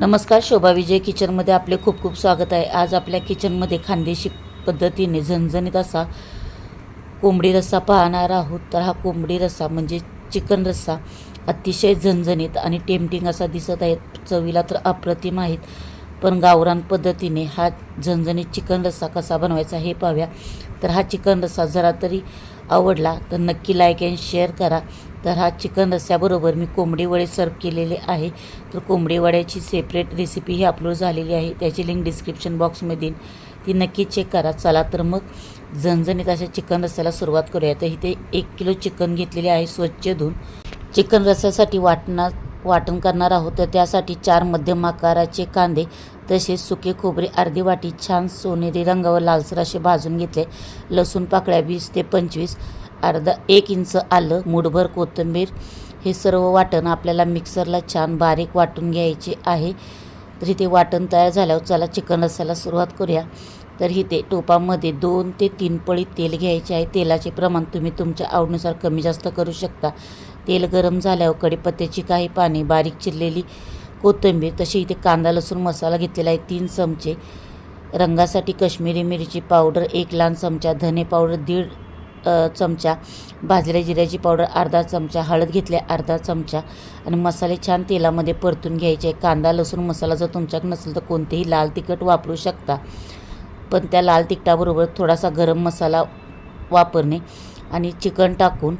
नमस्कार शोभा विजय किचनमध्ये आपले खूप खूप स्वागत आहे. आज आपल्या किचनमध्ये खानदेशी पद्धतीने झणझणीत असा कोंबडी रस्सा पाहणार आहोत. तर हा कोंबडी रस्सा म्हणजे चिकन रस्सा अतिशय झणझणीत आणि टेमटिंग असा दिसत आहे. चवीला तर अप्रतिम आहेत पण गावरान पद्धतीने हा झणझणीत चिकन रस्सा कसा बनवायचा हे पाहूया. तर हा चिकन रस्सा जरा तरी आवडला तर नक्की लाईक अँड शेअर करा. तर हा चिकन रस्स्याबरोबर मी कोंबडी वडे सर्व केलेले आहे. तर कोंबडी वड्याची सेपरेट रेसिपी ही अपलोड झालेली आहे. त्याची लिंक डिस्क्रिप्शन बॉक्समध्ये देईन ती नक्की चेक करा. चला तर मग झणझणीत अशा चिकन रस्स्याला सुरुवात करूया तर इथे एक किलो चिकन घेतलेले आहे स्वच्छ धुवून. चिकन रस्स्यासाठी वाटणार वाटण करणार आहोत. तर त्यासाठी चार मध्यम आकाराचे कांदे तसेच सुके खोबरे अर्धी वाटी छान सोनेरी रंगावर लालसर असे भाजून घेतले. लसूण पाकळ्या वीस ते पंचवीस. अर्धा एक इंच आलं मुठभर कोथिंबीर. हे सर्व वाटण आपल्याला मिक्सरला छान बारीक वाटून घ्यायचे आहे. तर इथे वाटण तयार झाल्यावर चला चिकन रसायला सुरुवात करूया. तर इथे टोपामध्ये दोन ते तीन पळी तेल घ्यायचे आहे. तेलाचे प्रमाण तुम्ही तुमच्या आवडीनुसार कमी जास्त करू शकता. तेल गरम झाल्यावर कढीपत्त्याची काही पाने बारीक चिरलेली कोथिंबीर तशी इथे कांदा लसूण मसाला घेतलेला आहे तीन चमचे. रंगासाठी कश्मीरी मिरची पावडर एक लहान चमचा धने पावडर दीड चमचा. भाजल्या जिऱ्याची पावडर अर्धा चमचा. हळद घेतल्या अर्धा चमचा. आणि मसाले छान तेलामध्ये परतून घ्यायचे. कांदा लसूण मसाला जर तुमच्याकडे नसेल तर कोणतेही लाल तिखट वापरू शकता. पण त्या लाल तिखटाबरोबर थोडासा गरम मसाला वापरणे आणि चिकन टाकून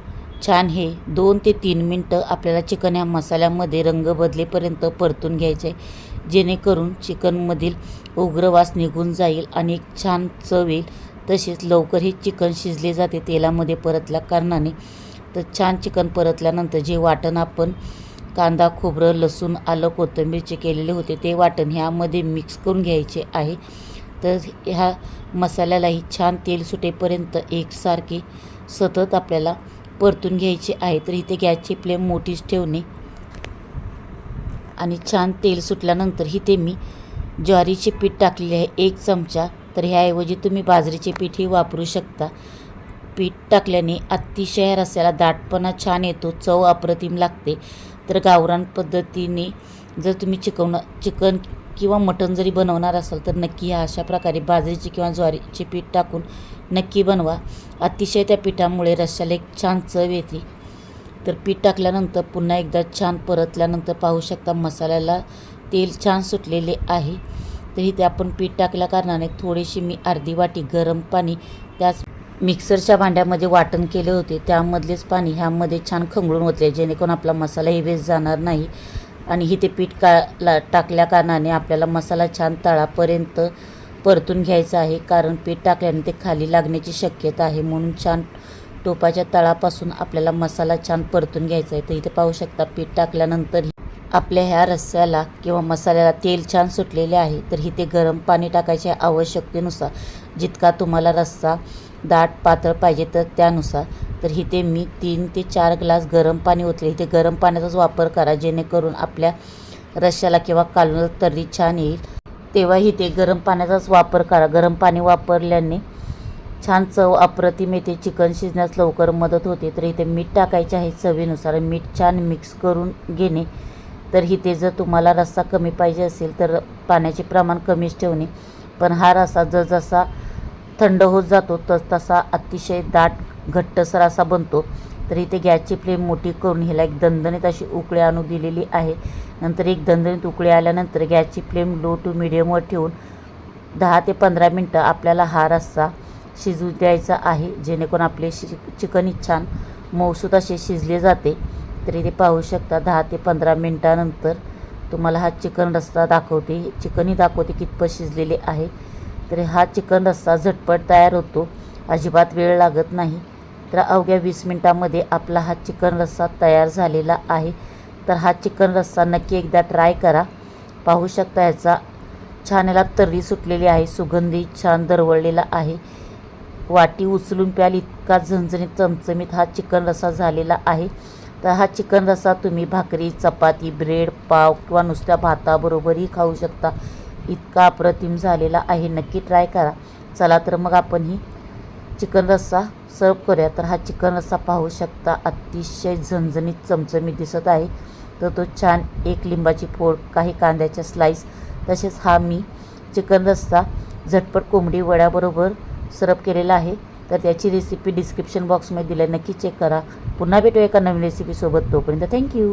छान हे दोन ते तीन मिनटं आपल्याला चिकन ह्या मसाल्यामध्ये रंग बदलेपर्यंत परतून घ्यायचे. आहे जेणेकरून चिकनमधील उग्र वास निघून जाईल आणि एक छान चव येईल. तसेच लवकर हे चिकन शिजले जाते तेलामध्ये परतल्या कारणाने. तर छान चिकन परतल्यानंतर जे वाटण आपण कांदा खोबरं लसूण आलं कोथिंबीरचे केलेले होते ते वाटण ह्यामध्ये मिक्स करून घ्यायचे आहे. तर ह्या मसाल्यालाही छान तेल सुटेपर्यंत एकसारखे सतत आपल्याला परतून घ्यायचे आहे. तर इथे गॅसची फ्लेम मोठीच ठेवणे. आणि छान तेल सुटल्यानंतर इथे मी ज्वारीचे पीठ टाकलेले आहे. एक चमचा तर ह्याऐवजी तुम्ही बाजरीचे पीठही वापरू शकता. पीठ टाकल्याने अतिशय रस्याला दाटपणा छान येतो चव अप्रतिम लागते. तर गावरान पद्धतीने जर तुम्ही चिकवणं चिकन किंवा मटण जरी बनवणार असाल तर नक्की ह्या अशा प्रकारे बाजरीचे किंवा ज्वारीचे पीठ टाकून नक्की बनवा. अतिशय त्या पिठामुळे रश्श्याला एक छान चव येते. तर पीठ टाकल्यानंतर पुन्हा एकदा छान परतल्यानंतर पाहू शकता मसाल्याला तेल छान सुटलेले आहे. तर इथे आपण पीठ टाकल्या कारणाने थोडीशी मी अर्धी वाटी गरम पाणी त्याच मिक्सरच्या भांड्यामध्ये वाटण केले होते. त्यामधलेच पाणी ह्यामध्ये छान खंगळून होते जेणेकरून आपला मसालाही वेस्ट जाणार नाही आणि इथे पीठ का ला टाकल्या कारणाने आपल्याला मसाला छान तळापर्यंत परतून घ्यायचा आहे. कारण पीठ टाकल्याने ते खाली लागण्याची शक्यता आहे. म्हणून छान टोपाच्या तळापासून आपल्याला मसाला छान परतून घ्यायचा आहे. तर इथे पाहू शकता पीठ टाकल्यानंतर आपल्या ह्या रस्स्याला किंवा मसाल्याला तेल छान सुटलेले आहे तर इथे गरम पाणी टाकायचे आवश्यकतेनुसार जितका तुम्हाला रस्सा दाट पातळ पाहिजे तर त्यानुसार. तर इथे मी तीन ते चार ग्लास गरम पाणी ओतले. इथे गरम पाण्याचाच वापर करा जेणेकरून आपल्या रश्श्याला किंवा कालून तर्री छान येईल. तेव्हा इथे गरम पाण्याचाच वापर करा. गरम पाणी वापरल्याने छान चव अप्रतिम येते. चिकन शिजण्यास लवकर मदत होते. तर इथे मीठ टाकायचे आहे चवीनुसार. मीठ छान मिक्स करून घेणे तर इथे जर तुम्हाला रस्सा कमी पाहिजे असेल तर पाण्याचे प्रमाण कमीच ठेवणे. पण हा रस्सा जसा थंड होत जातो तस तसा अतिशय दाट घट्टसर असा बनतो. तर इथे गॅसची फ्लेम मोठी करून ह्याला एक दणदणीत अशी उकळी आणू दिलेली आहे. नंतर एक दणदणीत उकळी आल्यानंतर गॅसची फ्लेम लो टू मिडियमवर ठेवून दहा ते पंधरा मिनटं आपल्याला हा रस्सा शिजू द्यायचा आहे. जेणेकरून आपले शि चिकन छान मऊसूत असे शिजले जाते. तरी ते पाहू शकता दहा ते पंधरा मिनटानंतर तुम्हाला हा चिकन रस्सा दाखवते. चिकनही दाखवते कितपत शिजलेले आहे. तर हा चिकन रस्सा झटपट तयार होतो. अजिबात वेळ लागत नाही. तर अवघ्या वीस मिनटामध्ये आपला हा चिकन रस्सा तयार झालेला आहे. तर हा चिकन रस्सा नक्की एकदा ट्राय करा. पाहू शकता याचा छान याला तर्री सुटलेली आहे. सुगंधी छान दरवळलेला आहे. वाटी उचलून प्याल इतका झणझणीत चमचमीत हा चिकन रस्सा झालेला आहे. तर हा चिकन रस्सा तुम्ही भाकरी चपाती ब्रेड पाव किंवा नुसत्या भाताबरोबरही खाऊ शकता. इतका अप्रतिम झालेला आहे. नक्की ट्राय करा. चला तर मग आपण ही चिकन रस्सा सर्व करूया. तर हा चिकन रस्सा पाहू शकता. अतिशय झणझणीत चमचमीत दिसत आहे. तर तो छान एक लिंबाची फोड काही कांद्याच्या स्लाईस तसेच हा मी चिकन रस्सा झटपट कोंबडी वड्याबरोबर सर्व केलेला आहे. तर त्याची रेसिपी डिस्क्रिप्शन बॉक्समध्ये दिली नक्की चेक करा. पुन्हा भेटू एका नवीन रेसिपीसोबत तोपर्यंत. थँक्यू